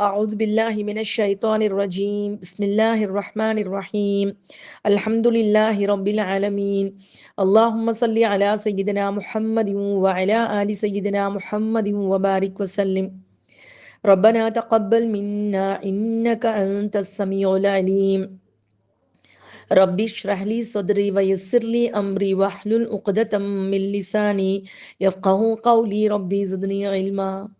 أعوذ بالله من الشيطان الرجيم. بسم الله الرحمن الرحيم. الحمد لله رب العالمين. اللهم صل على سيدنا محمد وعلى آل سيدنا محمد وبارك وسلم. ربنا تقبل منا إنك أنت السميع العليم. ربي اشرح لي صدري ويسر لي أمري واحلل عقدة من لساني يفقه قولي. ربي زدني علما.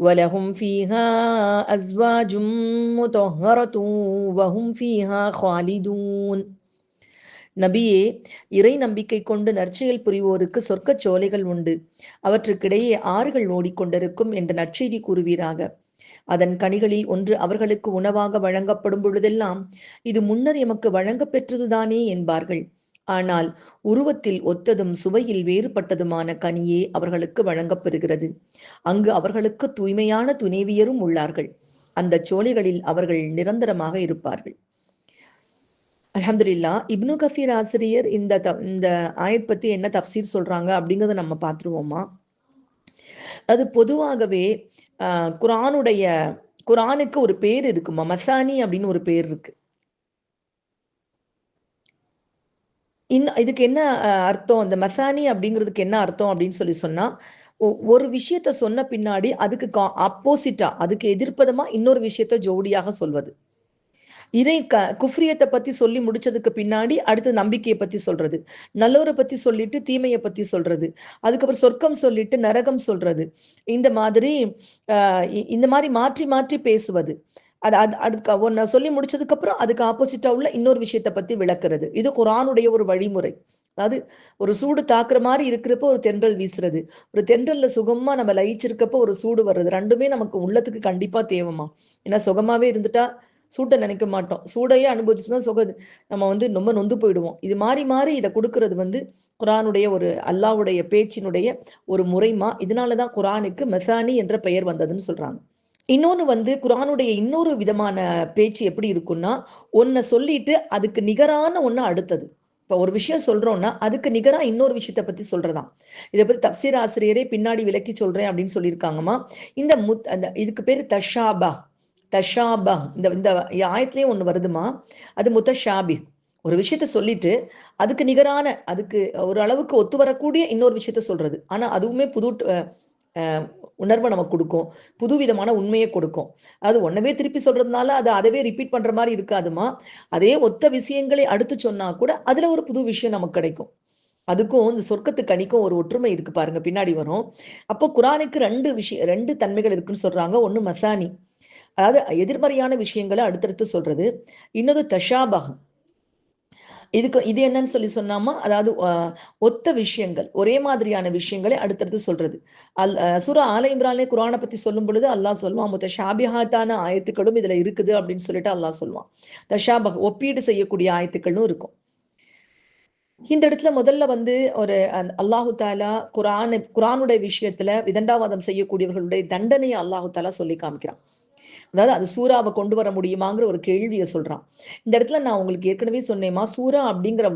ولهم فيها أزواج مطهرة وهم فيها خالدون நபியே இறை நம்பிக்கை கொண்டு நற்செயல் புரிவோருக்கு சொர்க்கச் சோலைகள் உண்டு அவற்றுக்கிடையே ஆறுகள் ஓடிக்கொண்டிருக்கும் என்ற நற்செய்தி கூறுவீராக அதன் கனிகளில் ஒன்று அவர்களுக்கு உணவாக வழங்கப்படும் பொழுதெல்லாம் இது முன்னர் எமக்கு வழங்கப் பெற்றதுதானே என்பார்கள் ஆனால் உருவத்தில் ஒத்ததும் சுவையில் வேறுபட்டதுமான கனியே அவர்களுக்கு வழங்கப்பெறுகிறது. அங்கு அவர்களுக்கு தூய்மையான துணைவியரும் உள்ளார்கள். அந்த சோலைகளில் அவர்கள் நிரந்தரமாக இருப்பார்கள். அலமதுல்லா இப்னு கஃபீர் ஆசிரியர் இந்த த இந்த ஆயத் பத்தி என்ன தப்சீர் சொல்றாங்க அப்படிங்கிறத நம்ம பார்த்துருவோமா அது பொதுவாகவே குரானுடைய குரானுக்கு ஒரு பேர் இருக்குமா? மசானி அப்படின்னு ஒரு பேர் இருக்கு. இன்னும் இதுக்கு என்ன அர்த்தம்? இந்த மசானி அப்படிங்கிறதுக்கு என்ன அர்த்தம் அப்படின்னு சொல்லி சொன்னா ஒரு விஷயத்த சொன்ன பின்னாடி அதுக்கு கா அப்போசிட்டா அதுக்கு எதிர்ப்பதமா இன்னொரு விஷயத்த ஜோடியாக சொல்வது. இதை க குஃப்ரியத்தை பத்தி சொல்லி முடிச்சதுக்கு பின்னாடி அடுத்து நம்பிக்கையை பத்தி சொல்றது. நல்லோரை பத்தி சொல்லிட்டு தீமையை பத்தி சொல்றது. அதுக்கப்புறம் சொர்க்கம் சொல்லிட்டு நரகம் சொல்றது. இந்த மாதிரி இந்த மாதிரி மாற்றி மாற்றி பேசுவது. அது அது அதுக்கு ஒன்ன சொல்லி முடிச்சதுக்கு அப்புறம் அதுக்கு ஆப்போசிட்டா உள்ள இன்னொரு விஷயத்த பத்தி விளக்குறது. இது குரானுடைய ஒரு வழிமுறை. அதாவது ஒரு சூடு தாக்குற மாதிரி இருக்கிறப்ப ஒரு தென்றல் வீசுறது. ஒரு தென்றல்ல சுகமா நம்ம லயிச்சிருக்கப்ப ஒரு சூடு வர்றது. ரெண்டுமே நமக்கு உள்ளத்துக்கு கண்டிப்பா தேவைமா ஏன்னா சுகமாவே இருந்துட்டா சூட்டை நினைக்க மாட்டோம். சூடையே அனுபவிச்சுட்டு தான் சுக நம்ம வந்து ரொம்ப நொந்து போயிடுவோம். இது மாறி மாறி இதை கொடுக்கறது வந்து குரானுடைய ஒரு அல்லாவுடைய பேச்சினுடைய ஒரு முறைமா இதனாலதான் குரானுக்கு மெசானி என்ற பெயர் வந்ததுன்னு சொல்றாங்க. இன்னொன்று வந்து குரானுடைய இன்னொரு விதமான பேச்சு எப்படி இருக்குன்னா ஒன்றை சொல்லிட்டு அதுக்கு நிகரான ஒன்று அடுத்தது. இப்போ ஒரு விஷயம் சொல்றோம்னா அதுக்கு நிகராக இன்னொரு விஷயத்தை பத்தி சொல்றதாம். இதை பத்தி தப்சீர் ஆசிரியரே பின்னாடி விளக்கி சொல்றேன் அப்படின்னு சொல்லியிருக்காங்கம்மா. இந்த முத் அந்த இதுக்கு பேர் தஷாபா. தஷாபா. இந்த இந்த ஆயத்துலயே ஒன்று வருதுமா அது முத்தஷாபி. ஒரு விஷயத்த சொல்லிட்டு அதுக்கு நிகரான அதுக்கு ஒரு அளவுக்கு ஒத்து வரக்கூடிய இன்னொரு விஷயத்த சொல்றது. ஆனா அதுவுமே புது உணர்வை நமக்கு கொடுக்கும். புதுவிதமான உண்மையை கொடுக்கும். அது ஒன்றவே திருப்பி சொல்றதுனால அது அதவே ரிப்பீட் பண்ற மாதிரி இருக்காதுமா அதே ஒத்த விஷயங்களை அடுத்து சொன்னா கூட அதுல ஒரு புது விஷயம் நமக்கு கிடைக்கும். அதுக்கும் இந்த சொர்க்கத்துக்கு அணிக்கும் ஒரு ஒற்றுமை இருக்கு பாருங்க பின்னாடி வரும். அப்போ குரானுக்கு ரெண்டு விஷயம் ரெண்டு தன்மைகள் இருக்குன்னு சொல்றாங்க. ஒன்று மசானி. அதாவது எதிர்மறையான விஷயங்களை அடுத்தடுத்து சொல்றது. இன்னொரு தஷாபகம் இதுக்கு இது என்னன்னு சொல்லி சொன்னாமா? அதாவது ஒத்த விஷயங்கள் ஒரே மாதிரியான விஷயங்களை அடுத்தடுத்து சொல்றது. அல் சுரா ஆல இம்ரானே குரானை பத்தி சொல்லும் பொழுது அல்லாஹ் சொல்லுவான் முத்த ஷாபிஹாத்தான ஆயத்துக்களும் இதுல இருக்குது அப்படின்னு சொல்லிட்டு அல்லாஹ் சொல்லுவான் தஷாபக் ஒப்பீடு செய்யக்கூடிய ஆயத்துக்களும் இருக்கும். இந்த இடத்துல முதல்ல வந்து ஒரு அல்லாஹு தாலா குரான் குரானுடைய விஷயத்துல விதண்டாவாதம் செய்யக்கூடியவர்களுடைய தண்டனையை அல்லாஹு தாலா சொல்லி காமிக்கிறான். அதாவது அது சூறாவை கொண்டு வர முடியுமாங்கிற ஒரு கேள்வியை சொல்றான். இந்த இடத்துல நான் உங்களுக்கு ஏற்கனவே சொன்னேமா சூறா அப்படிங்கிற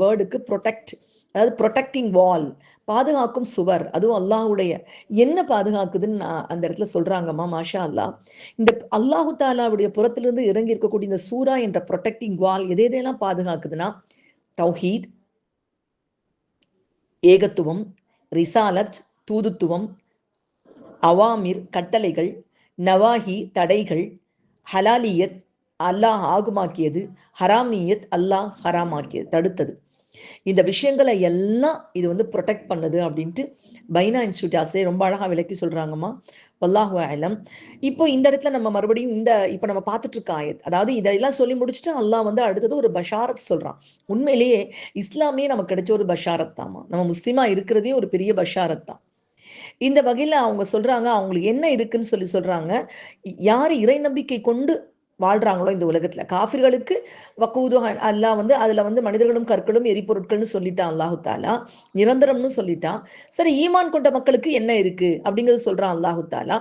வேர்டுக்கு ப்ரொடெக்ட் அதாவது ப்ரொடெக்டிங் வால் பாதுகாக்கும் சுவர் அதுவும் அல்லாஹுடைய என்ன பாதுகாக்குதுன்னு நான் அந்த இடத்துல சொல்றாங்கம்மா மாஷா அல்லா இந்த அல்லாஹு தாலாவுடைய புறத்திலிருந்து இறங்கி இருக்கக்கூடிய இந்த சூரா என்ற ப்ரொடெக்டிங் வால் எதை எதையெல்லாம் பாதுகாக்குதுன்னா தௌஹீத் ஏகத்துவம் ரிசாலத் தூதுத்துவம் அவாமிர் கட்டளைகள் நவாஹி தடைகள் ஹலாலியத் அல்லாஹ் ஆகுமாக்கியது ஹராமியத் அல்லாஹ் ஹராமாக்கியது தடுத்தது. இந்த விஷயங்களை எல்லாம் இது வந்து ப்ரொடெக்ட் பண்ணுது அப்படின்ட்டு பைனா இன்ஸ்டியூட் ஆசிரியர் ரொம்ப அழகாக விளக்கி சொல்கிறாங்கம்மா வல்லாஹு ஆலம் இப்போ இந்த இடத்துல நம்ம மறுபடியும் இந்த இப்போ நம்ம பார்த்துட்டு இருக்க ஆயத். அதாவது இதெல்லாம் சொல்லி முடிச்சுட்டு அல்லாஹ் வந்து அடுத்தது ஒரு பஷாரத் சொல்கிறான் உண்மையிலேயே இஸ்லாமே நமக்கு கிடைச்ச ஒரு பஷாரத் தாம்மா. நம்ம முஸ்லீமாக இருக்கிறதே ஒரு பெரிய பஷாரத் தான். இந்த வகையில் அவங்க சொல்றாங்க அவங்களுக்கு என்ன இருக்குன்னு சொல்லி சொல்றாங்க. யார் இறை நம்பிக்கை கொண்டு வாழ்றாங்களோ இந்த உலகத்துல? காஃபிர்களுக்கு வக்கூது அல்லா வந்து அதுல வந்து மனிதர்களும் கற்களும் எரிபொருட்கள்னு சொல்லிட்டான் அல்லாஹு தாலா. நிரந்தரம்னு சொல்லிட்டான். சரி ஈமான் கொண்ட மக்களுக்கு என்ன இருக்கு? அப்படிங்கிறது சொல்றான் அல்லாஹு தாலா.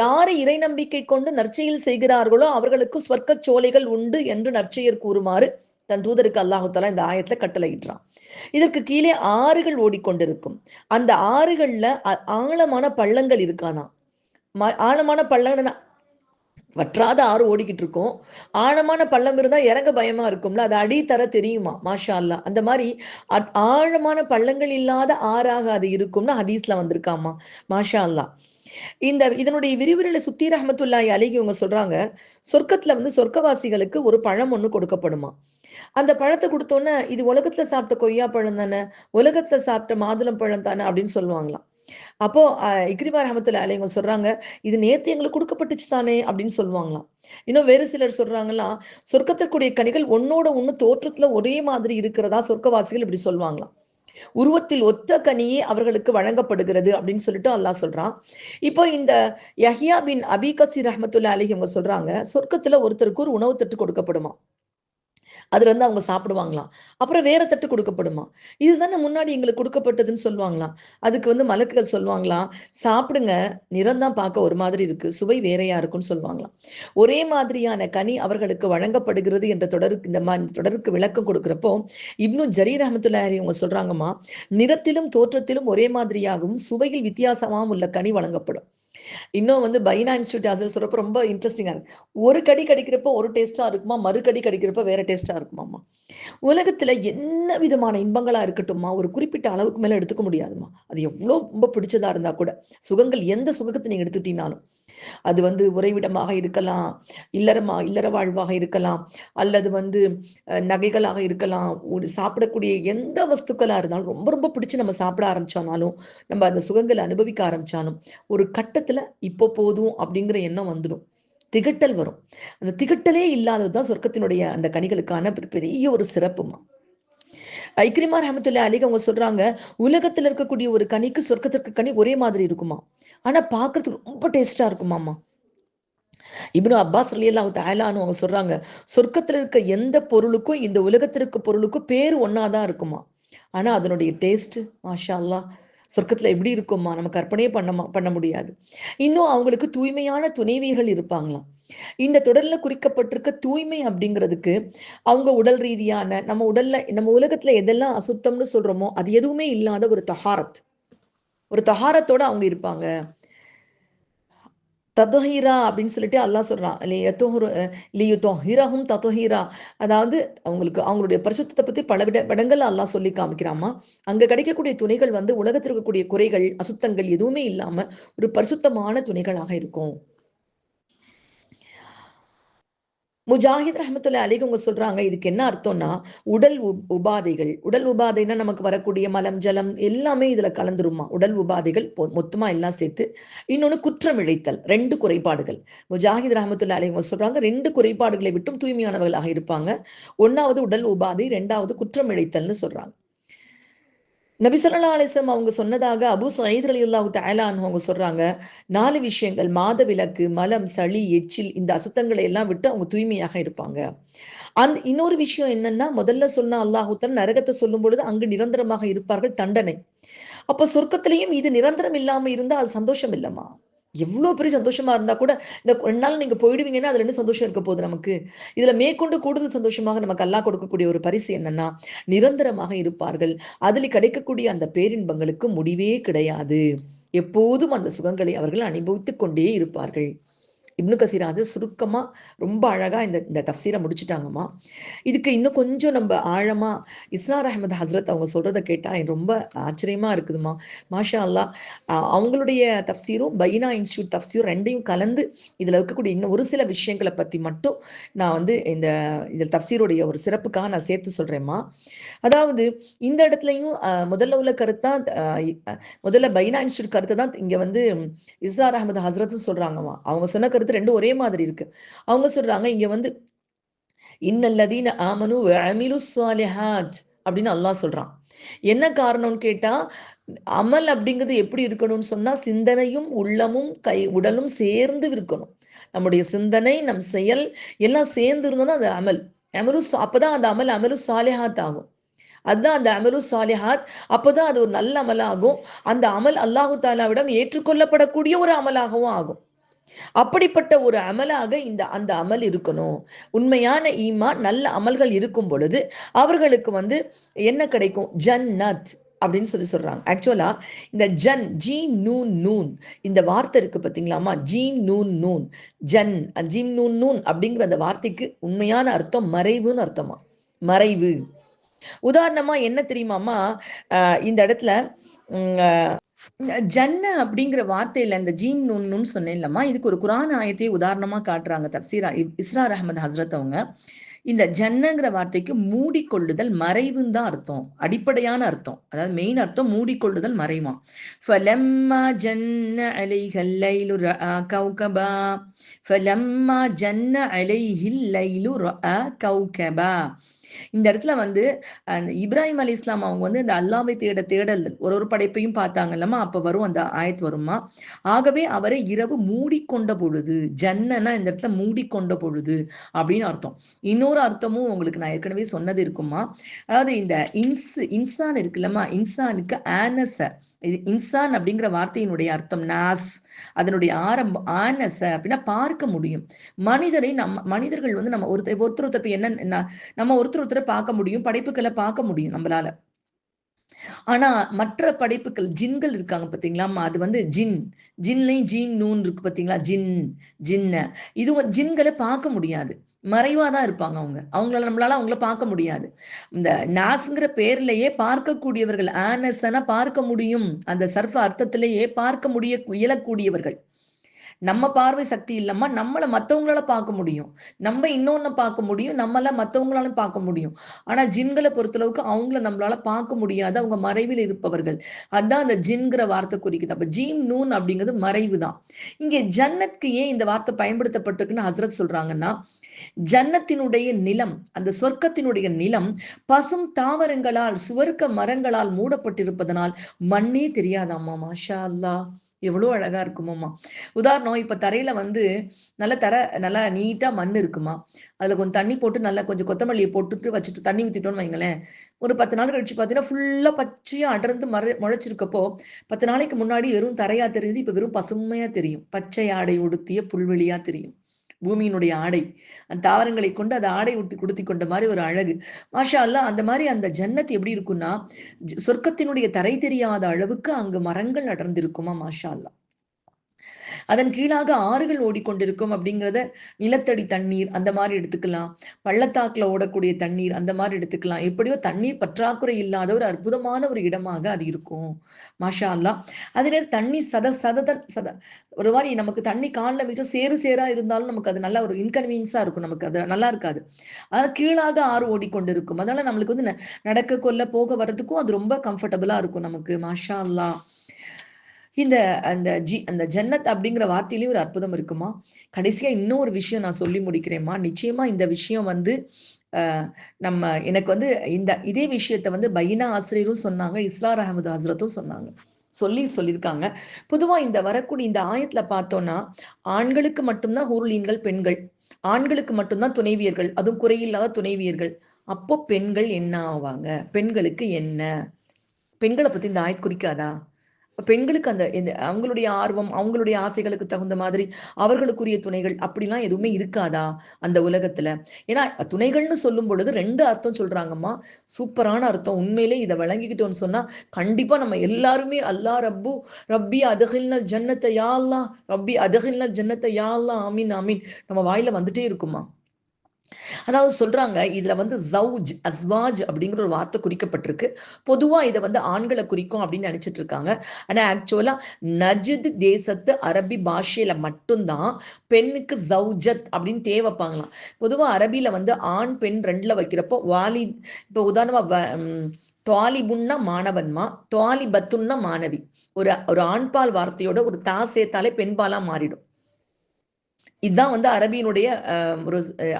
யாரை இறை நம்பிக்கை கொண்டு நற்செயல் செய்கிறார்களோ அவர்களுக்கு சொர்க்க சோலைகள் உண்டு என்று நற்செயர் கூறுமாறு தன் தூதருக்கு அல்லாஹுத்தாலா இந்த ஆயத்துல கட்டளையிட்டான் இதற்கு கீழே ஆறுகள் ஓடிக்கொண்டிருக்கும். அந்த ஆறுகள்ல அ- ஆழமான பள்ளங்கள் இருக்கானா? ம- ஆழமான பள்ளங்கள் வற்றாத ஆறு ஓடிக்கிட்டு இருக்கும். ஆழமான பள்ளம் இருந்தா இறங்க பயமா இருக்கும்ல? அது அடி தர தெரியுமா? மாஷா அல்லாஹ் அந்த மாதிரி அ- ஆழமான பள்ளங்கள் இல்லாத ஆறாக அது இருக்கும்னு ஹதீஸ்ல வந்திருக்காமா? மாஷா அல்லாஹ் இந்த இதனுடைய விரிவுரையில சுத்தி ரஹமத்துல்லாய் அழகி இவங்க சொல்றாங்க சொர்க்கத்துல வந்து சொர்க்கவாசிகளுக்கு ஒரு பழம் ஒண்ணு கொடுக்கப்படுமா? அந்த பழத்தை கொடுத்தோன்னே இது உலகத்துல சாப்பிட்ட கொய்யா பழம் தானே உலகத்துல சாப்பிட்ட மாதுளம் பழம் தானே அப்படின்னு சொல்லுவாங்களாம். அப்போ அஹ், இக்ரிமா ரஹமத்துல்லா இவங்க சொல்றாங்க இது நேத்து எங்களுக்கு கொடுக்கப்பட்டுச்சு தானே அப்படின்னு சொல்லுவாங்களாம். இன்னும் வேறு சிலர் சொல்றாங்களாம் சொர்க்கத்திற்குரிய கனிகள் ஒன்னோட ஒண்ணு தோற்றத்துல ஒரே மாதிரி இருக்கிறதா சொர்க்கவாசிகள் இப்படி சொல்லுவாங்களாம். உருவத்தில் ஒத்த கனியே அவர்களுக்கு வழங்கப்படுகிறது அப்படின்னு சொல்லிட்டு அல்லாஹ் சொல்றான். இப்போ இந்த யஹியா பின் அபிகசி ரஹமத்துல்லா அலி அவங்க சொல்றாங்க சொர்க்கத்துல ஒருத்தருக்கு ஒரு உணவு தட்டு கொடுக்கப்படுமா அதுல இருந்து அவங்க சாப்பிடுவாங்களாம். அப்புறம் வேற தட்டு கொடுக்கப்படுமா? இதுதானே முன்னாடி எங்களுக்கு கொடுக்கப்பட்டதுன்னு சொல்லுவாங்களாம். அதுக்கு வந்து மலக்குகள் சொல்லுவாங்களாம் சாப்பிடுங்க நிறம்தான் பார்க்க ஒரு மாதிரி இருக்கு சுவை வேறையா இருக்கும்னு சொல்லுவாங்களாம். ஒரே மாதிரியான கனி அவர்களுக்கு வழங்கப்படுகிறது என்ற தொடருக்கு இந்த மாதிரி தொடருக்கு விளக்கம் கொடுக்குறப்போ இப்னு ஜரீர் அஹமத்துல்லாரி அவங்க சொல்றாங்கம்மா நிறத்திலும் தோற்றத்திலும் ஒரே மாதிரியாகவும் சுவையில் வித்தியாசமாகவும் உள்ள கனி வழங்கப்படும். இன்னும் வந்து பைனா இன்ஸ்டியூட் ஆசிரியர் சொல்றப்ப ரொம்ப இன்ட்ரெஸ்டிங்கா இருக்கு. ஒரு கடி கடிக்கிறப்ப ஒரு டேஸ்டா இருக்குமா? மறு கடி கடிக்கிறப்ப வேற டேஸ்டா இருக்குமாம்மா? உலகத்துல என்ன விதமான இன்பங்களா இருக்கட்டும்மா? ஒரு குறிப்பிட்ட அளவுக்கு மேல எடுத்துக்க முடியாதுமா அது எவ்வளவு ரொம்ப பிடிச்சதா இருந்தா கூட. சுகங்கள் எந்த சுகத்தை நீங்க எடுத்துட்டீங்கனாலும் அது வந்து உறைவிடமாக இருக்கலாம் இல்லறமா இல்லற வாழ்வாக இருக்கலாம் அல்லது வந்து அஹ், நகைகளாக இருக்கலாம். ஒரு சாப்பிடக்கூடிய எந்த வஸ்துக்களாக இருந்தாலும் ரொம்ப ரொம்ப பிடிச்சு நம்ம சாப்பிட ஆரம்பிச்சானாலும் நம்ம அந்த சுகங்களை அனுபவிக்க ஆரம்பிச்சாலும் ஒரு கட்டத்துல இப்போ போதும் அப்படிங்கிற எண்ணம் வந்துடும். திகட்டல் வரும். அந்த திகட்டலே இல்லாததுதான் சொர்க்கத்தினுடைய அந்த கனிகளுக்கான பெரிய ஒரு சிறப்புமா. ஐக்கிரிமார் ரஹமத்துல்லா அலிக அவங்க சொல்றாங்க உலகத்துல இருக்கக்கூடிய ஒரு கனிக்கு சொர்க்கத்திற்கு கனி ஒரே மாதிரி இருக்குமா? ஆனால் பார்க்குறதுக்கு ரொம்ப டேஸ்ட்டாக இருக்குமாம்மா இப்னு அப்பாஸ் ரலியல்லாஹு தாயலான்னு அவங்க சொல்கிறாங்க சொர்க்கத்தில் இருக்க எந்த பொருளுக்கும் இந்த உலகத்தில் இருக்க பொருளுக்கும் பேர் ஒன்றா தான் இருக்குமா? ஆனால் அதனுடைய டேஸ்ட்டு மாஷா அல்லாஹ் சொர்க்கத்தில் எப்படி இருக்குமா நம்ம கற்பனையே பண்ண மா- பண்ண முடியாது. இன்னும் அவங்களுக்கு தூய்மையான துணைவியர்கள் இருப்பாங்களாம். இந்த தொடரில் குறிக்கப்பட்டிருக்க தூய்மை அப்படிங்கிறதுக்கு அவங்க உடல் ரீதியான நம்ம உடல்ல நம்ம உலகத்துல எதெல்லாம் அசுத்தம்னு சொல்றோமோ அது எதுவுமே இல்லாத ஒரு தஹாரத். ஒரு தகாரத்தோட அவங்க இருப்பாங்க. ததோஹீரா அப்படின்னு சொல்லிட்டு அல்லா சொல்றான். லியுத்தொஹிரஹும் ததோஹீரா. அதாவது அவங்களுக்கு அவங்களுடைய பரிசுத்தத்தை பத்தி பல விட இடங்கள்ல அல்லாஹ் சொல்லி காமிக்கிறாமா அங்க கிடைக்கக்கூடிய துணைகள் வந்து உலகத்தில் இருக்கக்கூடிய குறைகள் அசுத்தங்கள் எதுவுமே இல்லாம ஒரு பரிசுத்தமான துணைகளாக இருக்கும். முஜாஹித் ரஹமத்துல்லா அலிக அவங்க சொல்றாங்க இதுக்கு என்ன அர்த்தம்னா உடல் உ- உபாதைகள். உடல் உபாதைனா நமக்கு வரக்கூடிய மலம் ஜலம் எல்லாமே இதுல கலந்துருமா உடல் உபாதைகள் மொத்தமா எல்லாம் சேர்த்து. இன்னொன்னு குற்றம் இழைத்தல் ரெண்டு குறைபாடுகள். முஜாஹித் ரஹமத்துல்லா அலி அவங்க சொல்றாங்க ரெண்டு குறைபாடுகளை விட்டும் தூய்மையானவர்களாக இருப்பாங்க. ஒன்னாவது உடல் உபாதை ரெண்டாவது குற்றம் இழைத்தல்னு சொல்றாங்க. நபி அலிஸ்லம் அவங்க சொன்னதாக அபு சயீத் அலி அல்லாஹு தயலான்னு அவங்க சொல்றாங்க நாலு விஷயங்கள் மாத விளக்கு மலம் சளி எச்சில் இந்த அசுத்தங்களை எல்லாம் விட்டு அவங்க தூய்மையாக இருப்பாங்க. அந்த இன்னொரு விஷயம் என்னன்னா முதல்ல சொன்ன அல்லாஹுத்தன் நரகத்தை சொல்லும் பொழுது அங்கு நிரந்தரமாக இருப்பார்கள் தண்டனை. அப்ப சொர்க்கத்திலையும் இது நிரந்தரம் இல்லாம இருந்தா அது சந்தோஷம் இல்லம்மா. எவ்வளோ பெரிய சந்தோஷமா இருந்தா கூட இந்த ரெண்டு நாள் நீங்க போயிடுவீங்கன்னா அதுல என்ன சந்தோஷம் இருக்க போகுது நமக்கு? இதுல மேற்கொண்டு கூடுதல் சந்தோஷமாக நமக்கு அல்லாஹ் கொடுக்கக்கூடிய ஒரு பரிசு என்னன்னா நிரந்தரமாக இருப்பார்கள். அதில் கிடைக்கக்கூடிய அந்த பேரின்பங்களுக்கு முடிவே கிடையாது. எப்போதும் அந்த சுகங்களை அவர்கள் அனுபவித்துக் கொண்டே இருப்பார்கள். இப்னு கசீராஜ் சுருக்கமாக ரொம்ப அழகாக இந்த இந்த தஃசீரை முடிச்சுட்டாங்கம்மா. இதுக்கு இன்னும் கொஞ்சம் நம்ம ஆழமா இஸ்னார் அஹமது ஹஸ்ரத் அவங்க சொல்றதை கேட்டால் ரொம்ப ஆச்சரியமா இருக்குதுமா மாஷா அல்லாஹ் அவங்களுடைய தஃசீரும் பைனா இன்ஸ்டியூட் தஃசீரும் ரெண்டையும் கலந்து இதில் இருக்கக்கூடிய இன்னும் ஒரு சில விஷயங்களை பற்றி மட்டும் நான் வந்து இந்த இதில் தஃசீருடைய ஒரு சிறப்புக்காக நான் சேர்த்து சொல்றேம்மா. அதாவது இந்த இடத்துலையும் அஹ், முதல்ல உள்ள கருத்தான் முதல்ல பைனா இன்ஸ்டியூட் கருத்தை தான் இங்கே வந்து இஸ்ரார் அஹமது ஹஸ்ரத் சொல்றாங்கம்மா. அவங்க சொன்ன கருத்து ரெண்டும் ஒரே மாதிரி இருக்கு. அவங்க சொல்றாங்க இங்க வந்து இன்னல்லதீன ஆமனு அமிலு சாலிஹாத் அப்படின்னு அல்லாஹ் சொல்றான். என்ன காரணம்னு கேட்டா அமல் அப்படிங்கிறது எப்படி இருக்கணும்னு சொன்னா சிந்தனையும் உள்ளமும் கை உடலும் சேர்ந்து இருக்கணும். நம்முடைய சிந்தனை நம் செயல் எல்லாம் சேர்ந்து இருந்தால் அது அமல். அமலு அப்பதான் அந்த அமல் அமலு சாலிஹாத் ஆகும். அதுதான் அந்த அமலு சாலிஹாத் அப்போதான் அது ஒரு நல்ல அமலாகும். அந்த அமல் அல்லாஹு தாலாவிடம் ஏற்றுக்கொள்ளப்படக்கூடிய ஒரு அமலாகவும் ஆகும். அப்படிப்பட்ட ஒரு அமலாக இந்த அந்த அமல் இருக்கணும். உண்மையான ஈமா நல்ல அமல்கள் இருக்கும் பொழுது அவர்களுக்கு வந்து என்ன கிடைக்கும்? ஜன்னத் அப்படின்னு சொல்லி சொல்றாங்க. ஆக்சுவலா இந்த ஜன் ஜீம் நூன் நூன். இந்த வார்த்தை இருக்கு பார்த்தீங்களாமா ஜீம் நூன் நூன். ஜன் ஜீம் நூன் நூன் அப்படிங்கிற அந்த வார்த்தைக்கு உண்மையான அர்த்தம் மறைவுன்னு அர்த்தமா? மறைவு. உதாரணமா என்ன தெரியுமாமா இந்த இடத்துல ஜன்ன அப்படிங்கிற வார்த்தையில இந்த ஜீன் நுண்ணுன்னு சொன்னேன்லம்மா இதுக்கு ஒரு குரான் ஆயத்தையே உதாரணமா காட்டுறாங்க தப்சீரா இஸ்ரார் அகமது ஹசரத் அவங்க. இந்த ஜன்னங்கிற வார்த்தைக்கு மூடிக்கொள்ளுதல் மறைவுன்னு தான் அர்த்தம். அடிப்படையான அர்த்தம். அதாவது மெயின் அர்த்தம் மூடிக்கொள்ளுதல் மறைமா. ஃபலம்மா ஜன்ன அலைஹல் லைலு ரஆ கௌகபா. ஃபலம்மா ஜன்ன அலைஹில் லைலு ரஆ கௌகபா. இந்த இடத்துல வந்து அந்த இப்ராஹிம் அலி இஸ்லாம் அவங்க வந்து இந்த அல்லாவை தேட தேடல் ஒரு ஒரு படைப்பையும் பார்த்தாங்கல்லம்மா அப்ப வரும் அந்த ஆயத் வருமா? ஆகவே அவரை இரவு மூடிக்கொண்ட பொழுது ஜன்னனா இந்த இடத்துல மூடிக்கொண்ட பொழுது அப்படின்னு அர்த்தம். இன்னொரு அர்த்தமும் உங்களுக்கு நான் ஏற்கனவே சொன்னது இருக்குமா? அதாவது இந்த இன்ஸ் இன்சான் இருக்குல்லம்மா இன்சானுக்கு ஆனஸ இது இன்சான் அப்படிங்கிற வார்த்தையினுடைய அர்த்தம் நாஸ் அதனுடைய ஆரம்ப ஆனஸ் அப்படின்னா பார்க்க முடியும். மனிதரை நம்ம மனிதர்கள் வந்து நம்ம ஒருத்தர் ஒருத்தர் ஒருத்தர் என்ன நம்ம ஒருத்தர் ஒருத்தரை பார்க்க முடியும் படைப்புகளை பார்க்க முடியும் நம்மளால. ஆனா மற்ற படைப்புகள் ஜின்கள் இருக்காங்க பாத்தீங்களா? அது வந்து ஜின். ஜின்லையும் ஜீன் நூன் இருக்கு பாத்தீங்களா? ஜின் ஜின்ன. இது ஜின்களை பார்க்க முடியாது. மறைவா தான் இருப்பாங்க அவங்க. அவங்களால நம்மளால அவங்கள பார்க்க முடியாது. இந்த நாஸ்ங்கிற பேர்லயே பார்க்கக்கூடியவர்கள் ஆனசனா பார்க்க முடியும். அந்த சர்ஃப் அர்த்தத்திலேயே பார்க்க முடிய இயலக்கூடியவர்கள். நம்ம பார்வை சக்தி இல்லாம நம்மளை மத்தவங்களால பார்க்க முடியும். நம்ம இன்னொன்னு பார்க்க முடியும் நம்மள மத்தவங்களால பார்க்க முடியும். ஆனா ஜின்களை பொறுத்தளவுக்கு அவங்கள நம்மளால பார்க்க முடியாது. அவங்க மறைவில் இருப்பவர்கள். அதான் அந்த ஜின்கிற வார்த்தை குறிக்குது. அப்ப ஜீம் நூன் அப்படிங்கிறது மறைவு தான். இங்கே ஜன்னத்துக்கு ஏன் இந்த வார்த்தை பயன்படுத்தப்பட்டிருக்குன்னு ஹசரத் சொல்றாங்கன்னா ஜன்னத்தினுடைய நிலம் அந்த சொர்க்கத்தினுடைய நிலம் பசும் தாவரங்களால் சுவர்க்க மரங்களால் மூடப்பட்டிருப்பதனால் மண்ணே தெரியாதாம்மா மாஷா அல்லா எவ்வளோ அழகா இருக்குமாம்மா. உதாரணம் இப்ப தரையில வந்து நல்ல தர நல்லா நீட்டா மண் இருக்குமா. அதுல கொஞ்சம் தண்ணி போட்டு நல்லா கொஞ்சம் கொத்தமல்லியை போட்டுட்டு வச்சுட்டு தண்ணி ஊத்திட்டோம்னு வைங்களேன். ஒரு பத்து நாள் கழிச்சு பாத்தீங்கன்னா ஃபுல்லா பச்சையா அடர்ந்து மற முளைச்சிருக்கப்போ பத்து நாளைக்கு முன்னாடி வெறும் தரையா தெரியுது இப்ப வெறும் பசுமையா தெரியும். பச்சை ஆடை உடுத்திய புல்வெளியா தெரியும். பூமியினுடைய ஆடை அந்த தாவரங்களை கொண்டு அதை ஆடை உடுத்தி கொடுத்தி கொண்ட மாதிரி ஒரு அழகு. மாஷா அல்லா அந்த மாதிரி அந்த ஜன்னத் எப்படி இருக்கும்னா சொர்க்கத்தினுடைய தரை தெரியாத அளவுக்கு அங்கு மரங்கள் அடர்ந்திருக்குமா மாஷா அல்லா அதன் கீழாக ஆறுகள் ஓடிக்கொண்டிருக்கும் அப்படிங்கிறத நிலத்தடி தண்ணீர் அந்த மாதிரி எடுத்துக்கலாம். பள்ளத்தாக்குல ஓடக்கூடிய தண்ணீர் அந்த மாதிரி எடுத்துக்கலாம். எப்படியோ தண்ணீர் பற்றாக்குறை இல்லாத ஒரு அற்புதமான ஒரு இடமாக அது இருக்கும். மாஷா அல்லா அதே தண்ணி சத சத சத ஒரு மாதிரி நமக்கு தண்ணி காலில் வச்சா சேரு சேரா இருந்தாலும் நமக்கு அது நல்ல ஒரு இன்கன்வீனியன்ஸா இருக்கும். நமக்கு அது நல்லா இருக்காது. அதனால கீழாக ஆறு ஓடிக்கொண்டிருக்கும். அதனால நம்மளுக்கு வந்து நடக்க கொல்ல போக வர்றதுக்கும் அது ரொம்ப கம்ஃபர்டபுளா இருக்கும் நமக்கு. மாஷா அல்லா இந்த அந்த ஜி அந்த ஜன்னத் அப்படிங்கிற வார்த்தையிலேயே ஒரு அற்புதம் இருக்குமா? கடைசியா ஒரு விஷயம் நான் சொல்லி முடிக்கிறேம்மா. நிச்சயமா இந்த விஷயம் வந்து நம்ம எனக்கு வந்து இந்த இதே விஷயத்த வந்து பைனா ஆசிரியரும் சொன்னாங்க இஸ்லார் அகமது ஹசரத்தும் சொன்னாங்க. சொல்லி சொல்லியிருக்காங்க. பொதுவா இந்த வரக்கூடிய இந்த ஆயத்துல பார்த்தோம்னா ஆண்களுக்கு மட்டும்தான் ஹூர்லீன்கள் பெண்கள். ஆண்களுக்கு மட்டும்தான் துணைவியர்கள். அதுவும் குறையில்லாத துணைவியர்கள். அப்போ பெண்கள் என்ன ஆவாங்க? பெண்களுக்கு என்ன? பெண்களை பத்தி இந்த ஆயத் குறிக்காதா? பெண்களுக்கு அந்த இந்த அவங்களுடைய ஆர்வம் அவங்களுடைய ஆசைகளுக்கு தகுந்த மாதிரி அவர்களுக்குரிய துணைகள் அப்படிலாம் எதுவுமே இருக்காதா அந்த உலகத்துல? ஏன்னா துணைகள்னு சொல்லும் பொழுது ரெண்டு அர்த்தம் சொல்றாங்கம்மா. சூப்பரான அர்த்தம். உண்மையிலே இதை வழங்கிக்கிட்டோம்னு சொன்னா கண்டிப்பா நம்ம எல்லாருமே அல்லா ரப்பு ரப்பி அதகில்ன ஜன்னத்தை யாழ்லாம் ரப்பி அதகில்ன ஜன்னத்தை யாழ்லாம் ஆமீன் ஆமீன். நம்ம வாயில வந்துட்டே இருக்குமா? அதாவது சொல்றாங்க இதுல வந்து ஜவுஜ் அஸ்வாஜ் அப்படிங்கிற ஒரு வார்த்தை குறிக்கப்பட்டிருக்கு. பொதுவா இதை வந்து ஆண்களை குறிக்கும் அப்படின்னு நினைச்சிட்டு இருக்காங்க. ஆனா ஆக்சுவலா நஜித் தேசத்து அரபி பாஷையில மட்டும்தான் பெண்ணுக்கு ஜவுஜத் அப்படின்னு தேவைப்பாங்களாம் பொதுவா அரபியில வந்து ஆண் பெண் ரெண்டுல வைக்கிறப்போ வாலி இப்போ உதாரணமா துவாலிபுன்னா மாணவன்மா துவாலிபத்துன்னா மாணவி. ஒரு ஒரு ஆண்பால் வார்த்தையோட ஒரு தா சேர்த்தாலே பெண்பாலா மாறிடும். இதுதான் வந்து அரபியினுடைய ஒரு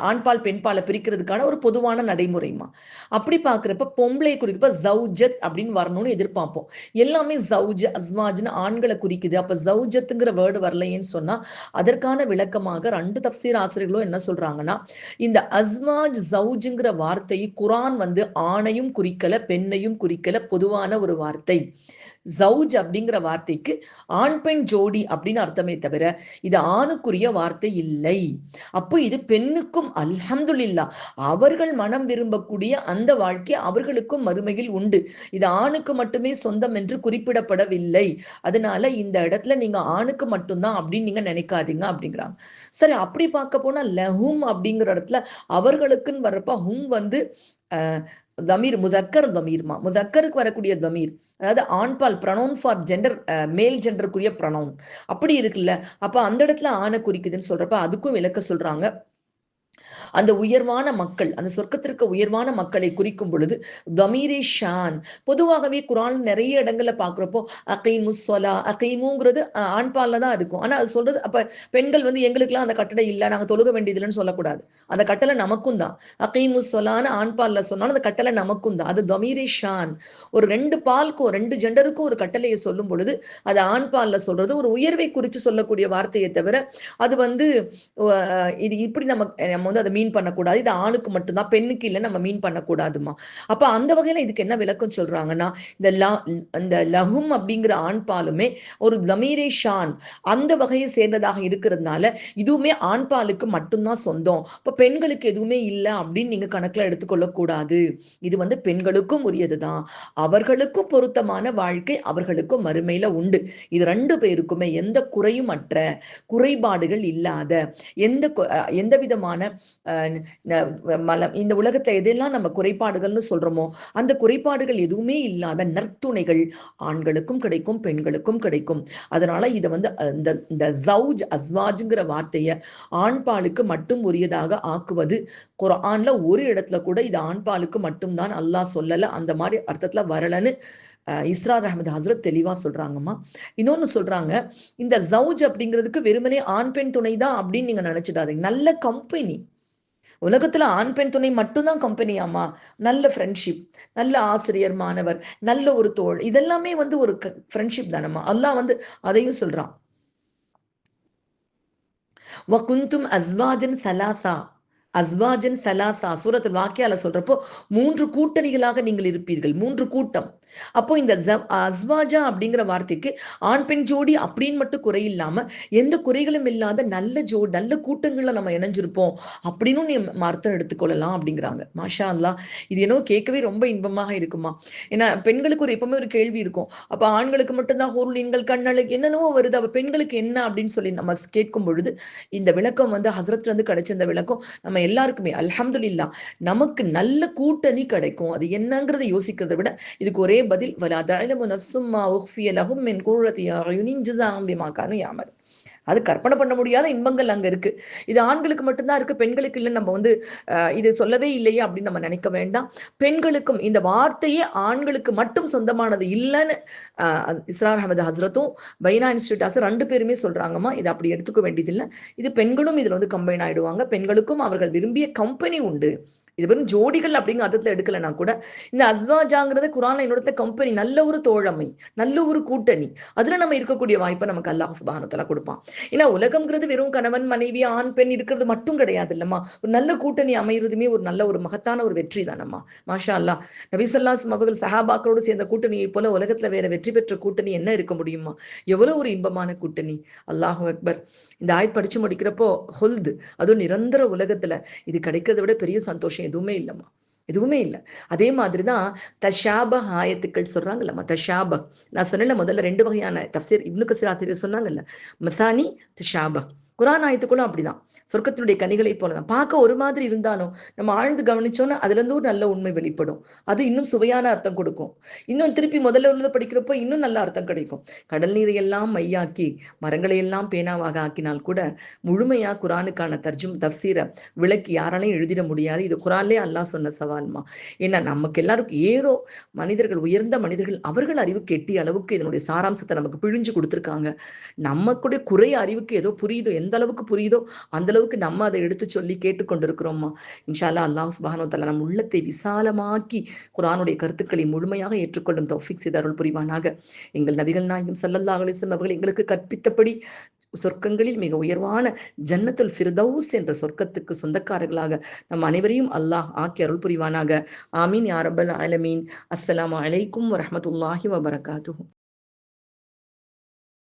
ஆண்பால் பெண்பாலை பிரிக்கிறதுக்கான ஒரு பொதுவான நடைமுறைமா அப்படி பார்க்குறப்ப பொம்பளை குறிக்கப்ப ஜவுஜத் அப்படின்னு வரணும்னு எதிர்பார்ப்போம். எல்லாமே ஜவுஜ் அஸ்வாஜ்னு ஆண்களை குறிக்குது. அப்ப ஜவுஜத்துங்கிற வேர்டு வரலையேன்னு சொன்னா அதற்கான விளக்கமாக ரெண்டு தப்சீர் ஆசிரியர்களும் என்ன சொல்றாங்கன்னா இந்த அஸ்வாஜ் ஜவுஜுங்கிற வார்த்தை குரான் வந்து ஆணையும் குறிக்கல பெண்ணையும் குறிக்கல பொதுவான ஒரு வார்த்தை. ஜவுஜ் அப்படிங்கிற வார்த்தைக்கு ஆண் பெண் ஜோடி அப்படின்னு அர்த்தமே தவிர இது ஆணுக்குரிய வார்த்தை இல்லை. அப்போ இது பெண்ணுக்கும் அல்ஹம்துல்லா அவர்கள் மனம் விரும்பக்கூடிய அந்த வாழ்க்கை அவர்களுக்கும் மறுமையில் உண்டு. இது ஆணுக்கு மட்டுமே சொந்தம் என்று குறிப்பிடப்படவில்லை. அதனால இந்த இடத்துல நீங்க ஆணுக்கு மட்டும்தான் அப்படின்னு நீங்க நினைக்காதீங்க அப்படிங்கிறாங்க. சரி அப்படி பார்க்க போனா லஹும் அப்படிங்கிற இடத்துல அவர்களுக்குன்னு வர்றப்ப ஹும் வந்து தமீர் முதக்கர் தமீர்மா முதக்கருக்கு வரக்கூடிய தமீர் அதாவது ஆண்பால் ப்ரனவுன் ஃபார் ஜெண்டர் மேல் ஜெண்டருக்குரிய ப்ரனவுன் அப்படி இருக்குல்ல. அப்ப அந்த இடத்துல ஆணை குறிக்குதுன்னு சொல்றப்ப அதுக்கும் விளக்க சொல்றாங்க. அந்த உயர்வான மக்கள் அந்த சொர்க்கத்திற்கு உயர்வான மக்களை குறிக்கும் பொழுது தமீரே ஷான். பொதுவாகவே குரான் நிறைய இடங்கள்ல பாக்குறப்போ அகைமு சொலா அகைமுங்கிறது ஆண்பால்ல தான் இருக்கும். ஆனா அது சொல்றது அப்ப பெண்கள் வந்து எங்களுக்குலாம் அந்த கட்டளை இல்லை நாங்க தொழுக வேண்டியதில்லைன்னு சொல்லக்கூடாது. அந்த கட்டளை நமக்கும் தான். அகைமு சொலான்னு ஆண்பால்ல சொன்னாலும் அந்த கட்டளை நமக்கும் தான். அது தமீரே ஷான். ஒரு ரெண்டு பால்க்கும் ரெண்டு ஜெண்டருக்கும் ஒரு கட்டளையை சொல்லும் பொழுது அது ஆண்பால்ல சொல்றது ஒரு உயர்வை குறித்து சொல்லக்கூடிய வார்த்தையை தவிர அது வந்து இது இப்படி நம்ம நம்ம வந்து அதை மீன் பண்ணக்கூடாது. இது ஆணுக்கு மட்டும்தான் பெண்ணுக்கு இல்லை நம்ம மீன் பண்ணக்கூடாதுமா அப்ப அந்த வகையில இதுக்கு என்ன விளக்கம் சொல்றாங்கன்னா இந்த இந்த லஹும் அப்படிங்கிற ஆண் பாலுமே ஒரு லமீரே ஷான் அந்த வகையை சேர்ந்ததாக இருக்கிறதுனால இதுவுமே ஆண் பாலுக்கு மட்டும்தான் சொந்தம். இப்ப பெண்களுக்கு எதுவுமே இல்லை அப்படின்னு நீங்க கணக்குல எடுத்துக்கொள்ள கூடாது இது வந்து பெண்களுக்கும் உரியதுதான். அவர்களுக்கும் பொருத்தமான வாழ்க்கை அவர்களுக்கும் மறுமையில உண்டு. இது ரெண்டு பேருக்குமே எந்த குறையும் அற்ற குறைபாடுகள் இல்லாத எந்த எந்த விதமான மலம் இந்த உலகத்தை எதெல்லாம் நம்ம குறைபாடுகள்னு சொல்றோமோ அந்த குறைபாடுகள் எதுவுமே இல்லாத நற்துணைகள் ஆண்களுக்கும் கிடைக்கும் பெண்களுக்கும் கிடைக்கும். அதனால இதை வந்து இந்த இந்த ஜவுஜ் அஸ்வாஜுங்கிற வார்த்தையை ஆண்பாலுக்கு மட்டும் உரியதாக ஆக்குவது குரான்ல ஒரு இடத்துல கூட இது ஆண்பாலுக்கு மட்டும்தான் அல்லாஹ் சொல்லல அந்த மாதிரி அர்த்தத்துல வரலன்னு இஸ்ரார் அஹமது ஹசரத் தெளிவா சொல்றாங்கம்மா. இன்னொன்னு சொல்றாங்க இந்த ஜவுஜ் அப்படிங்கிறதுக்கு வெறுமனே ஆண் பெண் துணை தான் அப்படின்னு நீங்க நினைச்சிடாதீங்க. நல்ல கம்பெனி உலகத்துல ஆண் பெண் துணை மட்டும்தான் கம்பெனியாமா நல்ல ஃப்ரெண்ட்ஷிப் நல்ல ஆசிரியர் மாணவர் நல்ல ஒரு தோல் இதெல்லாமே வந்து ஒரு ஃப்ரெண்ட்ஷிப் தானம்மா. அல்லாஹ் வந்து அதையும் சொல்றான். வகுந்தும் அஸ்வாஜன் சலாசா. அஸ்வாஜன் சலாசா. சூரத்தில் வாக்கியால சொல்றப்போ மூன்று கூட்டணிகளாக நீங்கள் இருப்பீர்கள். மூன்று கூட்டம். அப்போ இந்த அஸ்வாஜா அப்படிங்கிற வார்த்தைக்கு ஆண் பெண் ஜோடி அப்படின்னு மட்டும் குறை இல்லாம எந்த குறைகளும் இல்லாத நல்ல ஜோ நல்ல கூட்டங்கள்ல நம்ம இணைஞ்சிருப்போம் அப்படின்னு நீ அர்த்தம் எடுத்துக்கொள்ளலாம் அப்படிங்கிறாங்க. மாஷா அல்லா இது என்னோ கேட்கவே ரொம்ப இன்பமாக இருக்குமா? ஏன்னா பெண்களுக்கு ஒரு எப்பவுமே ஒரு கேள்வி இருக்கும். அப்ப ஆண்களுக்கு மட்டும்தான் ஹோர்லீன்கள் கண்ணளுக்கு என்னென்னவோ வருது. அப்ப பெண்களுக்கு என்ன அப்படின்னு சொல்லி நம்ம கேட்கும் பொழுது இந்த விளக்கம் வந்து ஹசரத்ல இருந்து கிடைச்ச இந்த விளக்கம் நம்ம எல்லாருக்குமே அல்ஹம்துல்லா நமக்கு நல்ல கூட்டணி கிடைக்கும். அது என்னங்கிறத யோசிக்கிறத விட இதுக்கு ஒரே பதில் வலா தஅலமு நஃப்ஸும் மா உஃபிய லஹும் மின் குர்ரத்தி அயுனின் ஜஸாஅம் கானு யாமல் அது கற்பனை பண்ண முடியாத இன்பங்கள் அங்க இருக்கு. இது ஆண்களுக்கு மட்டும்தான் இருக்கு பெண்களுக்கு இல்லைன்னு நம்ம வந்து இது சொல்லவே இல்லையே அப்படின்னு நம்ம நினைக்க வேண்டாம். பெண்களுக்கும் இந்த வார்த்தையே ஆண்களுக்கு மட்டும் சொந்தமானது இல்லைன்னு இஸ்ரார் அஹமது ஹசரத்தும் பைனா இன்ஸ்டியூட் ஹசர் ரெண்டு பேருமே சொல்றாங்கம்மா. இதை அப்படி எடுத்துக்க வேண்டியதில்லை. இது பெண்களும் இதுல வந்து கம்பைன் ஆயிடுவாங்க. பெண்களுக்கும் அவர்கள் விரும்பிய கம்பெனி உண்டு. இது வெறும் ஜோடிகள் அப்படிங்கிற அர்த்தத்துல எடுக்கலைன்னா கூட இந்த அஸ்வாஜாங்கிறது குரான் என்னோட கம்பெனி நல்ல ஒரு தோழமை நல்ல ஒரு கூட்டணி அதுல நம்ம இருக்கக்கூடிய வாய்ப்பை நமக்கு அல்லாஹ் சுபானத்துல கொடுப்பான். ஏன்னா உலகம்ங்கிறது வெறும் கணவன் மனைவி ஆண் பெண் இருக்கிறது மட்டும் கிடையாது இல்லம்மா. ஒரு நல்ல கூட்டணி அமைகிறதுமே ஒரு நல்ல ஒரு மகத்தான ஒரு வெற்றி தானம்மா. மாஷா அல்லா நபிசல்லாஸ் அவர்கள் சஹாபாக்களோடு சேர்ந்த கூட்டணியை போல உலகத்துல வேற வெற்றி பெற்ற கூட்டணி என்ன இருக்க முடியுமா எவ்வளவு ஒரு இன்பமான கூட்டணி. அல்லாஹு அக்பர். இந்த ஆய் படிச்சு முடிக்கிறப்போ ஹொல்து அதுவும் நிரந்தர உலகத்துல இது கிடைக்கிறத விட பெரிய சந்தோஷம் எதுவுமே இல்லைம்மா. எதுவுமே இல்லை. அதே மாதிரி தான் தஷாப ஆயத்துக்கள் சொல்கிறாங்கல்லம்மா தஷாபக் நான் சொன்னல முதல்ல ரெண்டு வகையான தஃசீர் இப்னு கசீர் ஆசிரியர் சொன்னாங்கல்ல மசானி தஷாபக் குரான் ஆயத்துக்குள்ள அப்படிதான். சொர்க்கத்தினுடைய கனிகளை போலதான். பார்க்க ஒரு மாதிரி இருந்தாலும் நம்ம ஆழ்ந்து கவனிச்சோன்னா அதுல இருந்து ஒரு நல்ல உண்மை வெளிப்படும். அது இன்னும் சுவையான அர்த்தம் கொடுக்கும். இன்னும் திருப்பி முதல்ல உள்ளதை படிக்கிறப்போ இன்னும் நல்ல அர்த்தம் கிடைக்கும். கடல் நீரை எல்லாம் மையாக்கி மரங்களை எல்லாம் பேனாவாக ஆக்கினால் கூட முழுமையா குரானுக்கான தர்ஜும் தப்சீரை விளக்கி யாராலையும் எழுதிட முடியாது. இது குரான்லேயே அல்லாஹ் சொன்ன சவால்மா. ஏன்னா நமக்கு எல்லாருக்கும் ஏதோ மனிதர்கள் உயர்ந்த மனிதர்கள் அவர்கள் அறிவுக்கு எட்டிய அளவுக்கு இதனுடைய சாராம்சத்தை நமக்கு பிழிஞ்சு கொடுத்துருக்காங்க. நம்ம கூட குறை அறிவுக்கு ஏதோ புரியுதோ எந்த எந்த அளவுக்கு புரியுதோ அந்த அளவுக்கு நம்ம அதை எடுத்து சொல்லி கேட்டுக்கொண்டிருக்கிறோம்மா. இன்ஷால்லா அல்லாஹ் சுபானோ தலா நம் உள்ளத்தை விசாலமாக்கி குரானுடைய கருத்துக்களை முழுமையாக ஏற்றுக்கொள்ளும் தௌஃபிக் செய்தார்கள் புரிவானாக. எங்கள் நபிகள் நாயகம் சல்லல்லாஹ் அலிஸ்லம் அவர்கள் எங்களுக்கு கற்பித்தபடி சொர்க்கங்களில் மிக உயர்வான ஜன்னத்துல் ஃபிர்தௌஸ் என்ற சொர்க்கத்துக்கு சொந்தக்காரர்களாக நம் அனைவரையும் அல்லாஹ் ஆக்கி அருள் புரிவானாக. ஆமீன் யாரபல் அலமீன் அஸ்லாம் அலைக்கும் வரமத்துல்லாஹி வபரகாத்து